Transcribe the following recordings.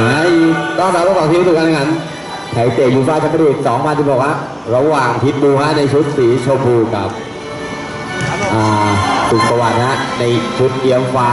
อ่าต้อนรับระหว่างทีมสู่การแข่งขันไทยเตะยูฟ่าแชมเปี้ยนลีก2016ฮะระหว่างพิทบูฮะในชุดสีชมพูกับสุขสวัสดิ์ฮะในชุดเอียมฟ้า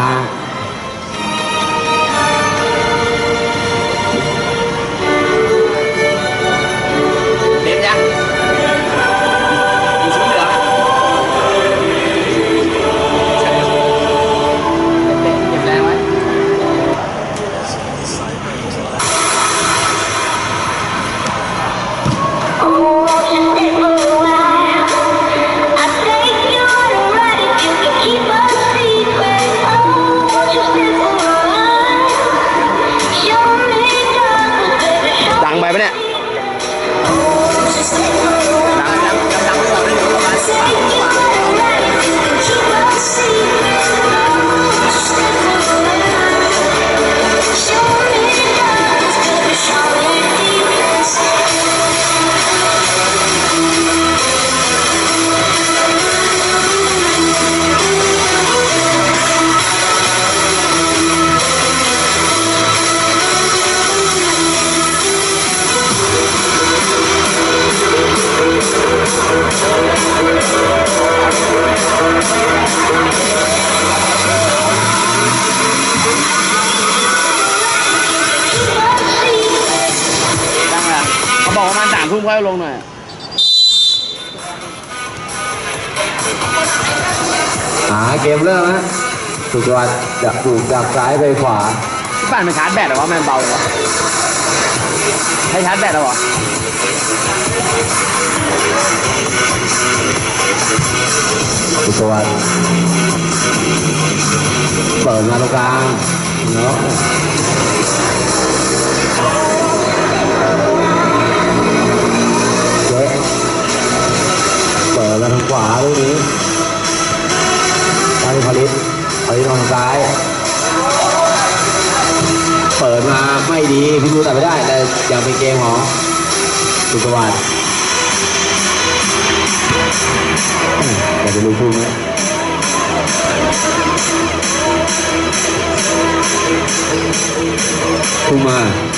มาณสามทุ่มค่อยลงหน่อยหาเกมเริ่มฮะสุขสวัสดิ์จะถูกจากซ้ายไปขวาที่บ้านมันชาร์จแบตเหรอวะมันเบาเลยวะให้ชาร์จแบตเหรอวะสุขสวัสดิ์เปิดมาตรงกลางเนาะ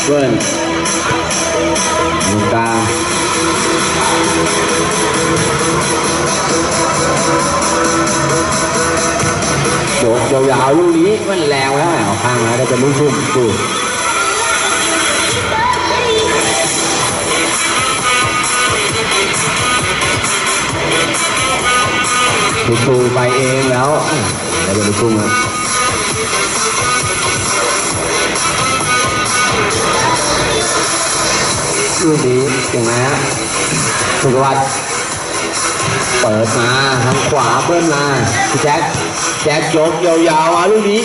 มาเบิ้ลตรงกลางโยกยาวๆลูกนี้มันแรงแล้วเอาข้างแล้วก็จะลุ่มพุ่งดูถูกตูไปเองแล้ ลูกนี้ยังไงฮะสุขวัตเปิดมาทางขวาเบิ้ลมาพี่แจ็คแจ็คยกยาวๆมาลูกนี้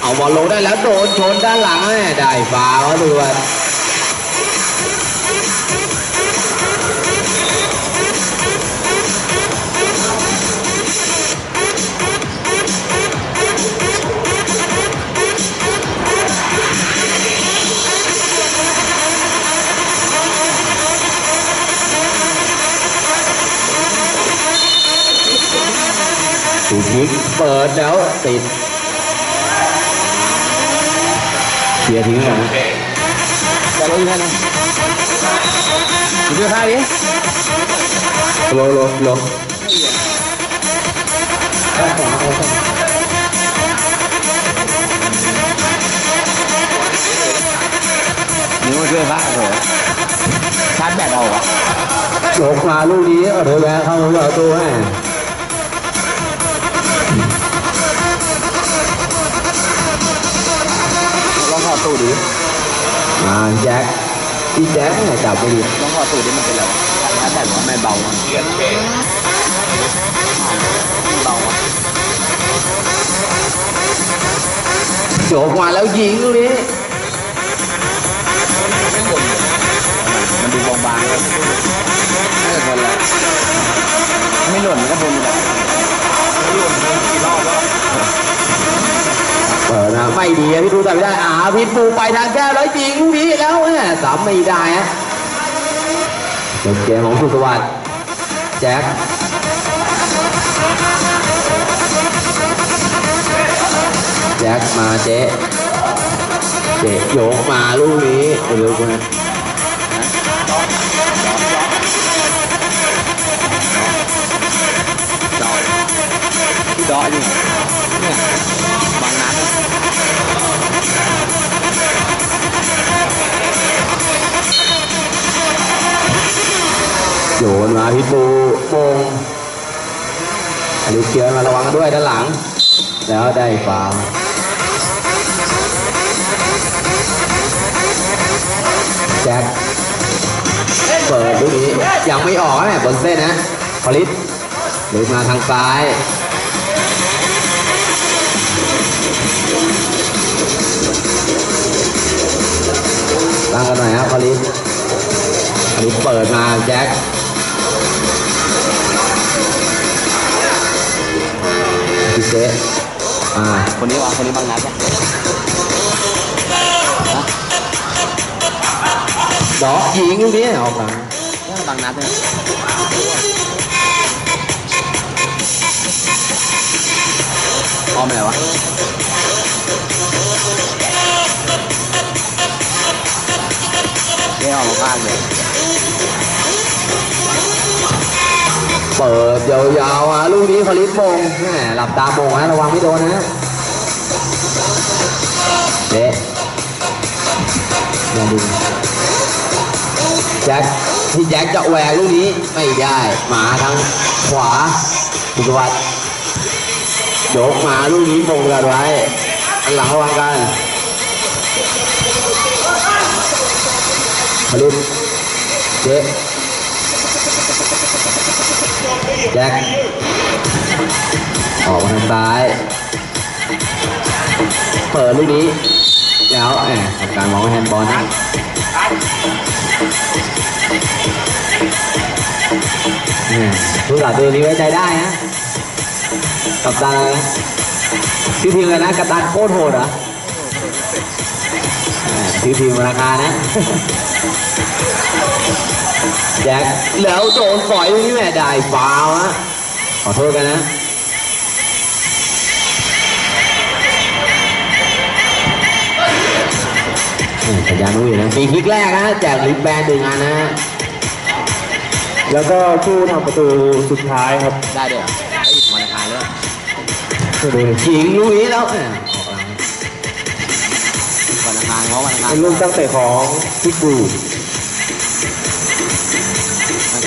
เอาบอลลงได้แล้วโดนชนด้านหลังได้ฟาวล์ด้วย แล้วติดเสียทิ้งนะจะลงแค่นั้นดูเสื้อผ้าดิลงลงลงนี่มันเสื้อผ้าเหรอชาร์จแบตเอาเหรอลงมาลูกนี้เอาเธอแวะเข้ามาประตูให้ ลองถอดตู้ดิมาแจ็คพี่แจ็คเนี่ยจับไปดิลองถอดตู้ดิมันเป็นอะไรวะชาร์จแบตวะไม่เบาวะเบาวะโจกมาแล้วยิงลูกนี้มันดูบางๆเลยน่าจะทนแล้วไม่หล่นมันก็ทนอยู่แล้วไม่หล่นกี่รอบแล้ว เปิดนะไม่ดีอะพี่ดูแต่ไม่ได้อาพิษบูไปทางแก้วแล้วยิงลูกนี้แล้วเนี่ยสามไม่ได้ฮะเป็นเกมของสุสวัสดิ์แจ็คแจ็คมาเจ๊เจ๊โยกมาลูกนี้เร็วกว่าดอยที่ดอยนี่เนี่ยบาง โยนมาพิบูโมงอันนี้เกียร์มาระวังด้วยด้านหลัง แล้วได้ฟาวแจ็คเปิดลูกนี้ยังไม่ออกนะเนี่ยบนเส้นนะพลิตหรือมาทางซ้ายตั้งกันหน่อยครับพลิตพลิตเปิดมาแจ็ค พิเศษอ่า คนนี้วะคนนี้บางนัดปะดอกยิงลูกนี้ออกหลังเนี่ยบางนัดเนี่ยพร้อมไหนวะเดี๋ยวออกมาพากเลย เปิดยาวๆอะลูกนี้พลิตมงแหมหลับตามงนะระวังไม่โดนนะเด็อย่าดึงแจ็คที่แจ็คจะแหวกลูกนี้ไม่ได้หมาทางขวาสุวัตยกมาลูกนี้มงกันไว้อันหลังระวังกันพลิตเจ๊ แจ็คออกมาทางซ้าย เปิดลูกนี้ แล้วแหมทำการมองแฮนด์บอลนะผู้หลักตัวนี้ไว้ใจได้นะ กับตันอะไรนะชื่อทีมอะไรนะ กับตันโคตรโหดเหรอแหมชื่อทีมราคานะ แจ็คแล้วโดนปล่อยลูกนี้แหม่ได้ฟาวล์นะขอโทษกันนะอืมสัญญาณนุ้ยนะปีคลิกแรกนะแจกลิปแบนหนึ่งอันนะแล้วก็ผู้ทำประตูสุดท้ายครับได้ด้วยเหรอไอ้ยธนาคารด้วยดูดิยิงลูกนี้แล้วแหมออกหลังธนาคารเขาธนาคาร เป็นลูกตั้งเตะของพิกบู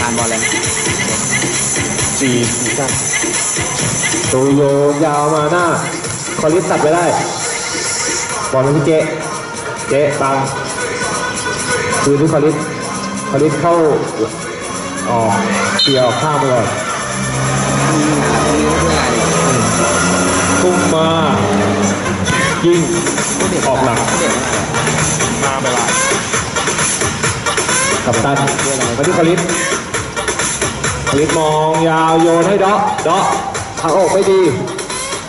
ธนาคารบอลอะไรสี่ซีซั่นตูโยนยาวมาหน้า คอลิสตัดไปได้ บอลมาที่เจ๊เจ๊ตามคือที่คอลิสคอลิสเข้าออกเกี่ยวข้ามไปก่อนตุ้มมายิงออกหลังเด่นมากเลยมาไปละกับตันมาที่คอลิส คลิสมองยาวโยนให้เดาะเดาะทางออกไม่ดี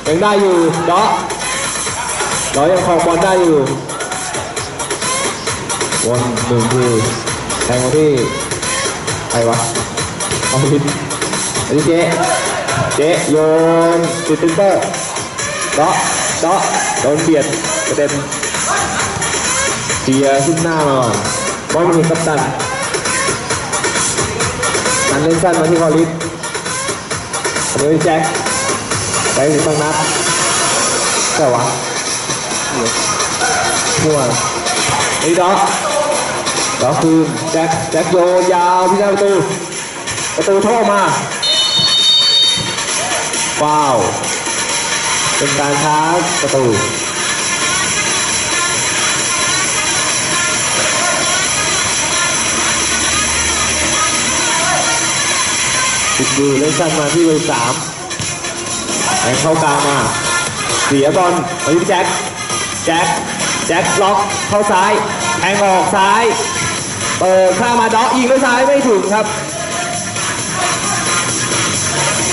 ยังได้อยู่เดาะเดาะยังครองบอลได้อยู่วนหนึ่งทีแทงมาที่ใครวะคอลิสมาทีเจ๊เจ๊โยนติดตินเตอร์เดาะเดาะโดนเบียดกระเด็นเจียขึ้นหน้ามาก่อนบอลมาถึงกัปตัน เล่นสั้นมาที่คอลิสอันนี้เป็นแจ็คไปถึงตั้งนัดแต่วะมั่วไอ้ดอกดอกคืนแจ็คแจ็คโยนยาวที่หน้าประตูประตูโท่อมาฟาว เป็นการช้าประตู ติดดูเล่นสั้นมาที่เบอร์สามแทงเข้ากลางมา เสียบอลมาที่แจ็ค แจ็ค แจ็คล็อกเข้าซ้าย แทงออกซ้าย เปิดข้ามมาเดาะยิงด้วยซ้ายไม่ถึงครับ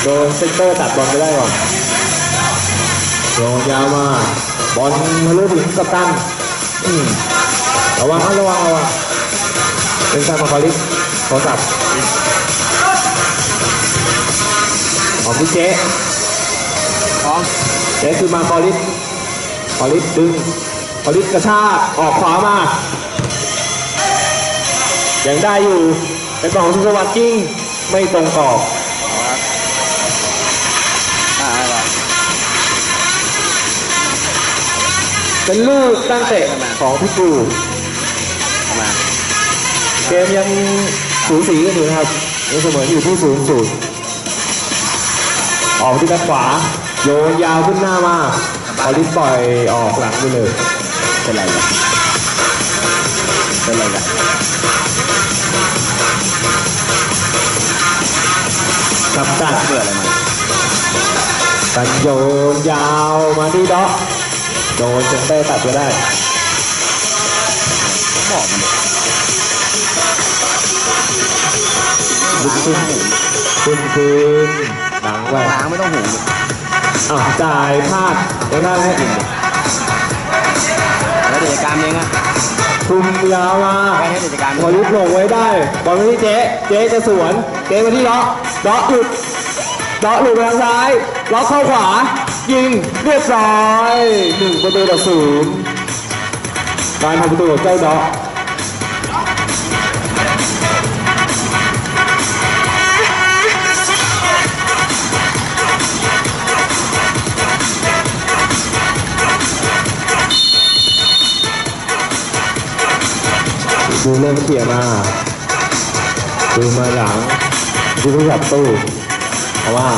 โดนเซนเตอร์ตัดบอลไปได้ก่อนโยนยาวมา บอลทะลุถึงกัปตันระวังระวังระวังเป็นการมาคอลิสโทรศั ของพี่เจ๊พร้อมเจ๊คือมาคอลิสคอลิสดึงอลิสกระชากออกขวามายังได้อยู่เป็นของสุสวัสดิ์จริงไม่ตรงกรอบเป็นลูกตั้งเตะของพี่ปูเกมยังสูสีกันอยู่นะครับยังเสมออยู่ที่ศูนย์ศูนย์ ออกที่ด้านขวา โยนยาวขึ้นหน้ามาออลิสปล่อยออกหลังไปเลยเป็นไรกันเป็นไรกันกับจัดเบื่ออะไรมากันโยนยาวมาที่เดาะโดนเซนเตอร์ตัดไปได้บอกมันลุกขึ้นขึ้นคืน หลังไปล้างไม่ต้องหูอ้าวจ่ายพลาดแล้วได้ไหมแล้วเดี๋ยวจัดการเองอะคุมยาวมาแค่ให้จัดการพอลุกลงไว้ได้บอลไปที่เจ๊ เจ๊จะสวน เจ๊มาที่เลาะเลาะหลุดเลาะหลุดไปทางซ้ายเลาะเข้าขวา ยิงเรียบร้อยหนึ่งประตูต่อศูนย์การทำประตูของเจ้าเดาะ ดูเริ่มเขี่ยมาดูมาหลังดูผู้จับตู้เพราะว่า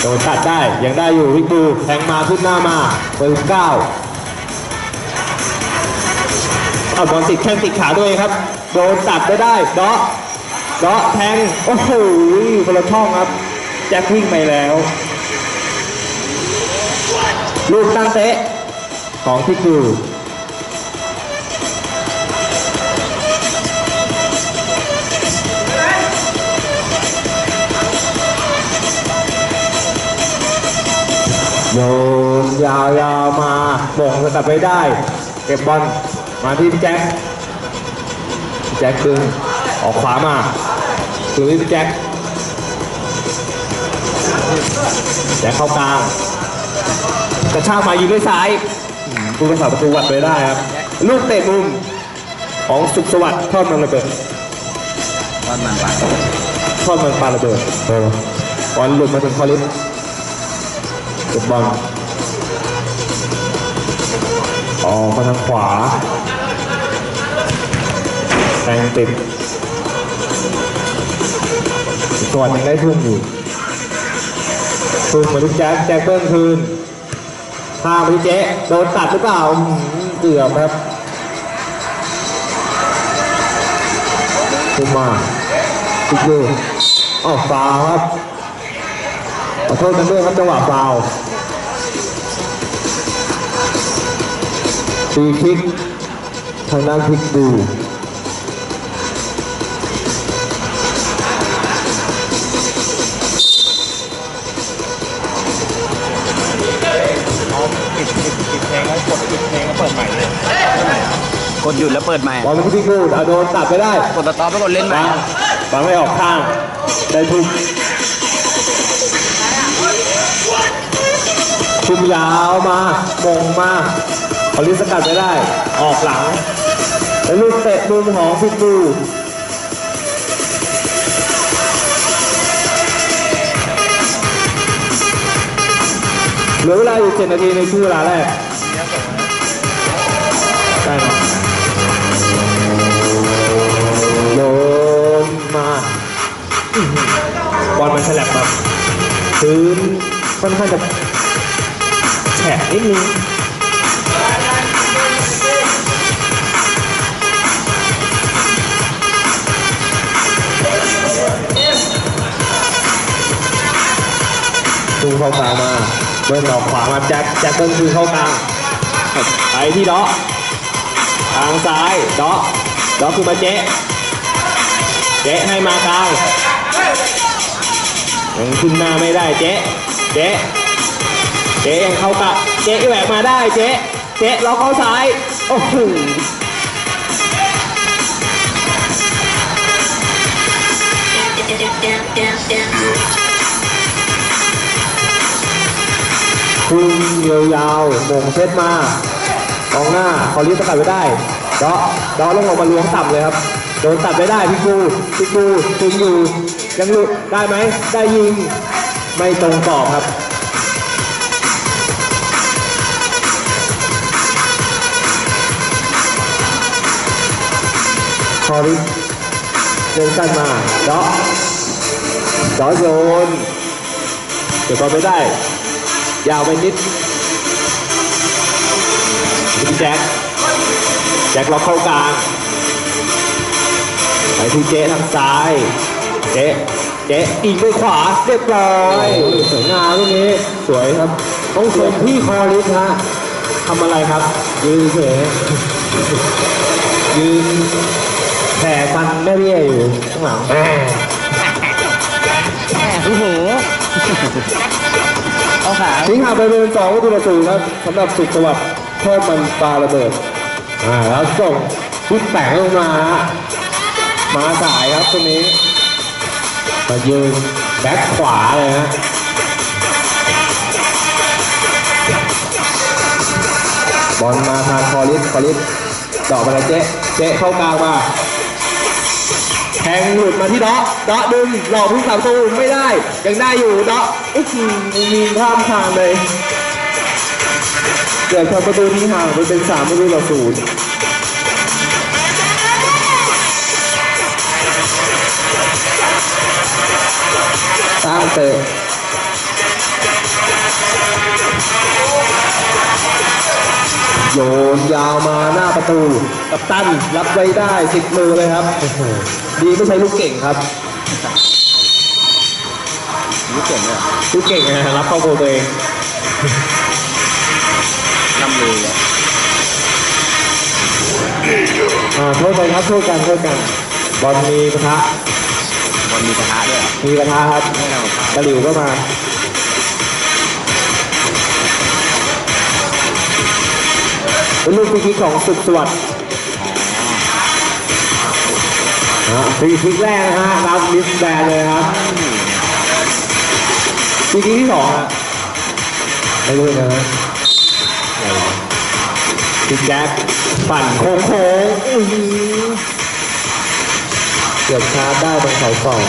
โดนตัดได้ยังได้อยู่วิกบูแทงมาขึ้นหน้ามาเบอร์เก้าเอาบอลติดแข้งติดขาด้วยครับ โดนตัดไปได้เดาะเดาะแทงโอ้โหคนละช่องครับ แจ็ควิ่งไปแล้ว ลูกตั้งเตะของที่คื นยาวมาบ่งสกัดไปได้ เก็บบอลมาที่พี่แจ็คแจ็คดึงออกขวามาถึงที่พี่แจ็คแจ็คเข้ากลางกระชากมายิงด้วยซ้ายอืมผู้รักษาประตูวัดไปได้ครับ ลูกเตะมุมของสุขสวัสดิ์ทอดมันระเบิดตอนมันไปทอดมันปลาระเบิดบอลหลุดมาถึงคอลิสเก็บบอล ออกมาทางขวาแทงติดส่วนยังได้ทุ่มอยู่ทุ่มมาที่แจ็คแจ็คเบิ้ลคืนพามไปเจ๊โดนตัดหรือเปล่าเกือบครับทุ่มมาติดเลยอ้าวฟาวครับขอโทษกันด้วยครับจังหวะฟาว ฟรีคิกทางด้านพลิกดูปิดปิดปิดเพลงแล้วกดปิดเพลงแล้วเปิดใหม่เลยกดหยุดแล้วเปิดใหม่บอลไปที่พลิกดูอะโดนตัดไปได้กดสต็อปแล้วกดเล่นใหม่บางบางไม่ออกข้างได้ทุกคุมยาวมามงมาพอ ลิสสกัดไปได้ ออกหลังแล้วลูกเตะมุมของพิกดูเหลือเวลาอยู่7นาทีในช่วงเวลาแรกได้ครับโยนมาบอลมันฉลับแบบพื้นค่อนข้างจะแฉะนิดนึง ตูเข้ากลางมาเบิ้ลออกขวามาแจ็คแจ็คเบิ้ลคือเข้ากลางไปที่ดาะทางซ้ายดาะเดาะคือมาเจ๊เจ๊ให้มากลางยังขึ้นหน้าไม่ได้เจ๊เจ๊เจ๊ยังเข้ากะเจ๊แหวกมาได้เจ๊เจ๊ล็อกเข้าซ้ายโอ้โห คุมยาวๆมงเซตมากองหน้าคอลิสสกัดไว้ได้เดาะเดาะลงออกมาล้วงต่ำเลยครับโดนตัดไปได้พี่กูพี่กูถึงอยู่ยังหลุดได้ไหมได้ยิงไม่ตรงกรอบครับคอริสเดินสั้นมาเดาะเดาะโยนเก็บบอลไม่ได้ ยาวไปนิดพี่แจ็คแจ็คล็อกเข้ากลางไปที่เจ๊ทางซ้าย เจ๊เจ๊อีกด้วยขวาเรียบร้อยสวยงามลูกนี้สวยครับต้องชมพี่คอริสฮะทำอะไรครับ ยืนเฉยยืนแผ่ฟันแม่เบี้ยอยู่ข้างหลังแหมโอ้โห เอาขาทิ้งห่างไปเป็นสองประตูต่อศูนย์ครับสำหรับสุขสวัสดิ์ทอดมันปลาระเบิดอ่าแล้วส่งพุทแปงลงมาฮะมาสายครับคนนี้มายืนแบ็คขวาเลยฮะบอลมาทางคอริสคอริสดอกไปเลยเจ๊เจ๊เข้ากลางมา แทงหลุดมาที่เดาะเดาะดึงหลอกทุกสามตูไม่ได้ ยังได้อยู่เดาะอื้อหือมีข้ามทางเลยเกิดทำประตูนี้ห่างไปเป็นสามประตูต่อศูนย์ตามเตะ โยนยาวมาหน้าประตูกับตันรับไว้ได้สิบมือเลยครับโอ้โหดีไม่ใช่ลูกเก่งครับนี่เก่งเลยลูกเก่งนะรับเข้าโกลตัวเองลำเลยอะอ่าโทษไปครับโทษกันโทษกันบอลมีกระทะบอลมีกระทะด้วยอะมีกระทะครับไม่ทำกับข้าวตะหลิวก็มา เป็นลูกฟรีคิกของสุดสวัสดิ์ฟรีคิกแรกนะฮะรับมิสแบนเลยครับฟรีคิกที่สองฮะไม่รู้นะฮะพี่แจ็คปั่นโค้งโค้งๆอื้อหือเกือบชาร์จได้ตรงเสาสอง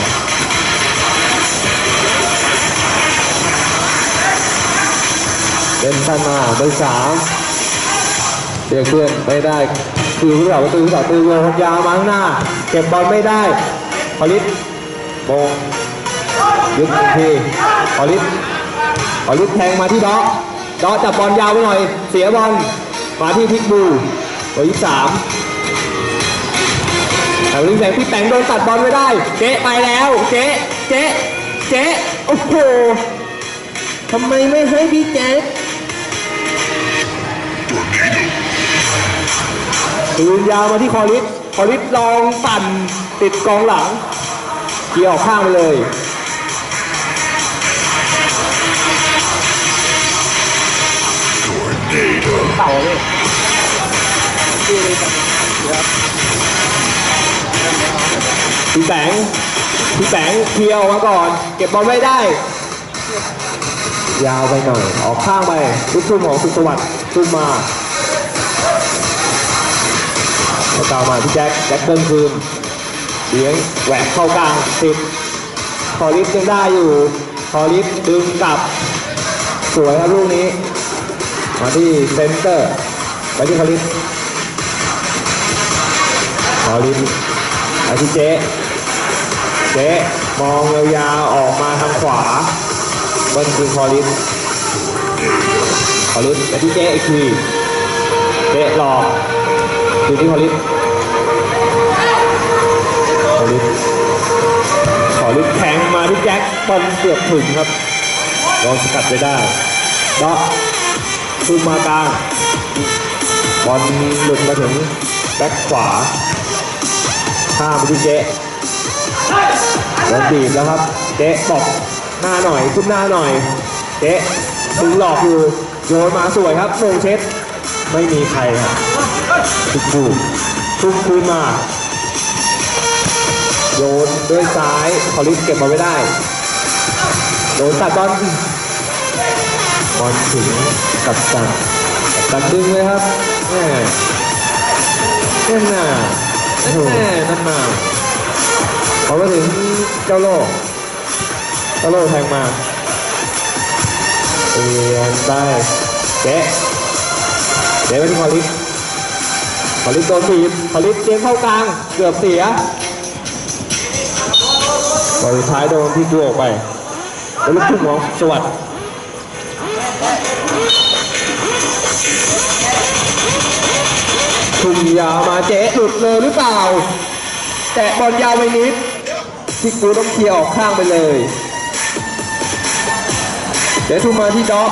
เล่นสั้นมาเบอร์สาม รียกเพื่อนไม่ได้ คือผู้สาวประตูผู้สาวประตูโยนยาวมาข้างหน้า เก็บบอลไม่ได้พอลิสโมงยึดทีพอลิสพอลิสแทงมาที่ดาะเดาะจับบอลยาวไปหน่อย เสียบอลมาที่พิกบูเบอร์ยี่สามแต่ลิงแสงพี่แตงโดนตัดบอลไม่ได้ เจ๊ไปแล้ว เจ๊เจ๊เจ๊โอ้โหทำไมไม่ให้พี่แจ๊ คืนยาวมาที่คอริสคอริสลองปั่นติดกองหลังเกี่ยวข้างไปเลยเต่าเลยพี่แสงพี่แสงเคลียร์ออกมาก่อน เก็บบอลไม่ได้ ยาวไปหน่อย ออกข้างไปลูกทุ่มของสุสวัสดิ์ทุ่มมา ตามมาพี่แจ็คแจ็คเดินคืนเลี้ยงแหวกเข้ากลางติดคอริสยังได้อยู่คอริสดึงกลับ สวยครับลูกนี้ มาที่เซนเตอร์ไปที่คอริสคอริสไปที่เจ๊เจ๊มองยาวๆออกมาทางขวา เบิ้ลคือคอริสคอริสไปที่เจ๊อีกทีเจ๊หลอก ดูที่คอริสคอริสคอริสแข็งมาที่แจ็คบอลเกือบถึงครับลองสกัดไปได้เดาะขึ้นมากลางบอลหลุดมาถึงแบ็คขวาข้ามไปที่เจ๊โดนบีบแล้วครับเจ๊บอกหน้าหน่อยขึ้นหน้าหน่อยเจ๊ถึงหลอกอยู่โยนมาสวยครับโมงเช็ดไม่มีใครครับ ทุกคู่ทุกคืนมาโยนด้วยซ้ายคอลิสเก็บมาไม่ได้โดนตัดบอลบอลถึงกับตันกับตันดึงเลยครับแม่นั่นน่ะแม่นั่นน่ะเขาก็ถึงเจ้าโลกเจ้าโลกแทงมาเอียนไปเจ๊เจ๊ไปที่คอลิส คอลิสโดนบีบคอลิสเกมเข้ากลาง เกือบเสียบอลท้ายโดนที่ตัวออกไป แล้วลูกทุ่งของสวัสดิ์ทุ่มยาวมาเจ๊หลุดเลยหรือเปล่า แตะบอลยาวไปนิดที่กูต้องเคลียร์ออกข้างไปเลยเจ๊ทุ่มมาที่ด็อก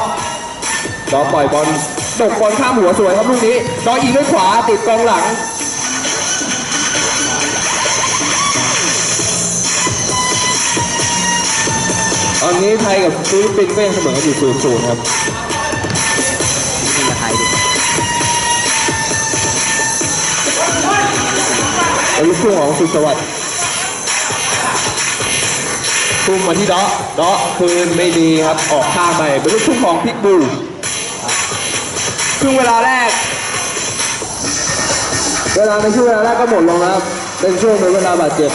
ด็อกปล่อยบอล ตกบอลข้ามหัวสวยครับลูกนี้ดอกยิงด้วยขวาติดกองหลังตอนนี้ไทยกับฟิลิปปินส์ก็ยังเสมอกันอยู่0 0ครับนี่กับไทยดิเป็นลูกทุ่งของสุสวัสดิ์ทุ่มมาที่เดาะเดาะคืนไม่ดีครับ ออกข้างไปเป็นลูกทุ่งของพิกบูล ครึ่งเวลาแรก เวลาในช่วงเวลาแรกก็หมดลงแล้วครับ เป็นช่วงในเวลาบาดเจ็บ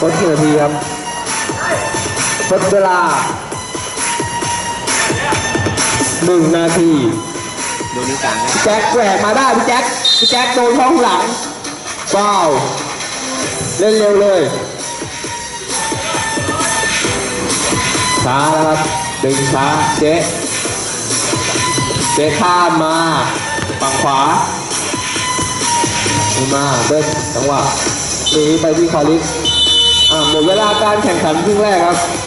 ทดกี่นาทีครับทดเวลาหนึ่งนาทีดูนิ้วกลางนะพี่แจ็คแหวกมาได้พี่แจ็คพี่แจ็คโดนท้องหลังฟาวเล่นเร็วเลยช้าแล้วครับดึงช้าเจ๊ เดข้ามมาฝั่งขวามาเดินจังหวะหนีไปที่คอลิสอ่าหมดเวลาการแข่งขันครึ่งแรกครับ